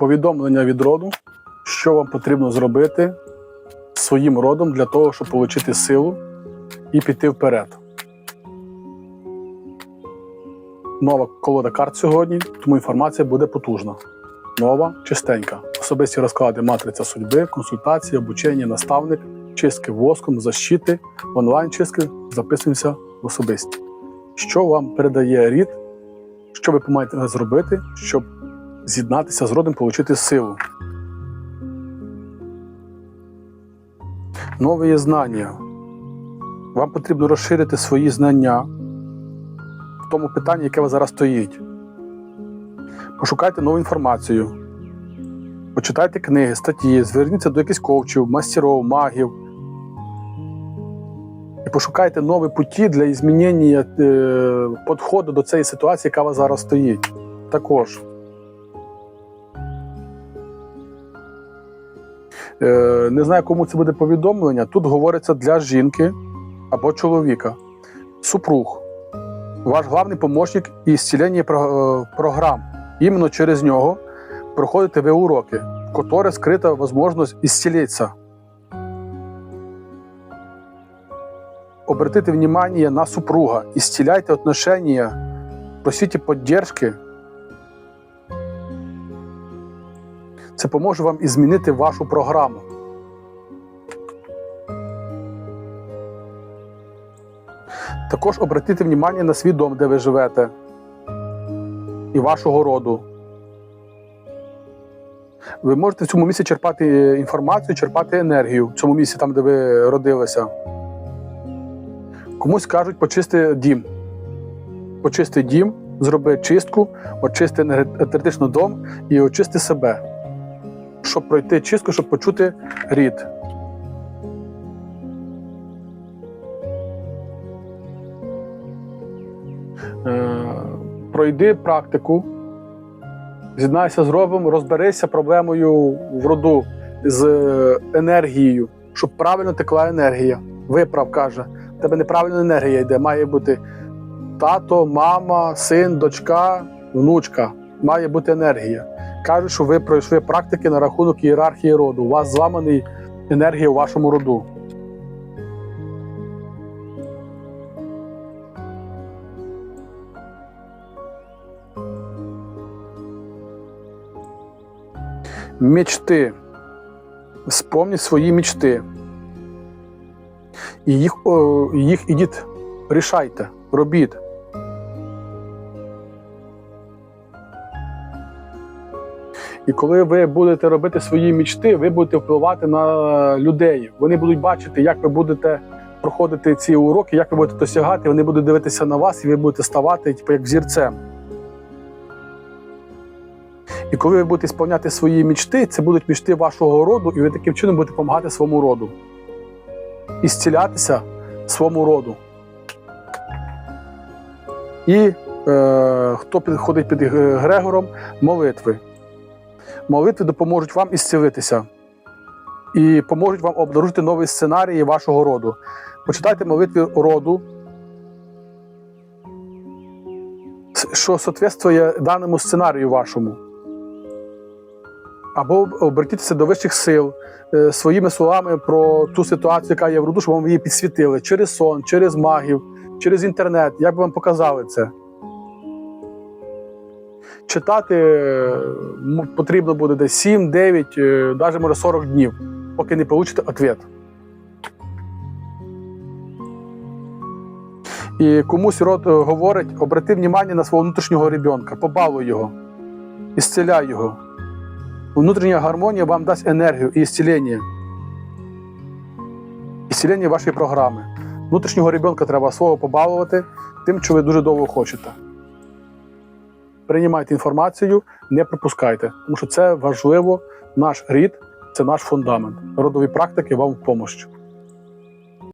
повідомлення від роду, що вам потрібно зробити своїм родом для того, щоб отримати силу і піти вперед. Нова колода карт сьогодні, тому інформація буде потужна. Нова, чистенька. Особисті розклади матриця судьби, консультації, обучення, наставник, чистки воском, защити, онлайн-чистки, записуємося в особисті. Що вам передає рід, що ви маєте зробити, щоб з'єднатися з родом, отримати силу. Нові знання. Вам потрібно розширити свої знання в тому питанні, яке у вас зараз стоїть. Пошукайте нову інформацію. Почитайте книги, статті, зверніться до якихось коучів, мастерів, магів. І пошукайте нові путі для змінення е, підходу до цієї ситуації, яка у вас зараз стоїть. Також. Не знаю, кому це буде повідомлення. Тут говориться для жінки або чоловіка. Супруг. Ваш главний помощник і зцілення е, програм. Іменно через нього проходите ви уроки, в которых скрита можливість исцелиться. Обратите внимание на супруга, исцеляйте отношения, просите поддержки. Це поможе вам і змінити вашу програму. Також обратите внимание на свій дом, де ви живете, і вашого роду. Ви можете в цьому місці черпати е, інформацію, черпати енергію в цьому місці, там, де ви родилися. Комусь кажуть, почисти дім. Почисти дім, зроби чистку, очисти енергетично дом і очисти себе. Щоб пройти чистку, щоб почути рід. Е, пройди практику, з'єднайся з робом, розберися проблемою в роду з е, енергією, щоб правильно текла енергія. Виправ каже, в тебе неправильна енергія йде. Має бути тато, мама, син, дочка, внучка. Має бути енергія. Кажуть, що ви пройшли практики на рахунок ієрархії роду. У вас зламаний енергія у вашому роду. Мечти. Вспомніть свої мечти. І їх, їх ідіть, рішайте, робіть. І коли ви будете робити свої мечти, ви будете впливати на людей. Вони будуть бачити, як ви будете проходити ці уроки, як ви будете досягати. Вони будуть дивитися на вас, і ви будете ставати типу, як взірцем. І коли ви будете сповняти свої мечти, це будуть мечти вашого роду, і ви таким чином будете допомагати своєму роду. І зцілятися своєму роду. І е, хто підходить під е, Грегором, молитви. Молитви допоможуть вам ісцілитися. І поможуть вам обнаружити нові сценарії вашого роду. Почитайте молитви роду, що соответствує даному сценарію вашому. Або обертіться до вищих сил е, своїми словами про ту ситуацію, яка є в роду, щоб вам її підсвітили через сон, через магів, через інтернет, як би вам показали це. Читати потрібно буде десь 7, 9, е, навіть може 40 днів, поки не получите відповідь. І комусь род е, говорить, обрати внимание на свого внутрішнього ребенка, побалуй його, ісцеляй його. Внутрішня гармонія вам дасть енергію і ісцілення. Ісцілення вашої програми. Внутрішнього ребенка треба свого побалувати тим, що ви дуже довго хочете. Приймайте інформацію, не пропускайте, тому що це важливо, наш рід це наш фундамент. Родові практики вам в помощь.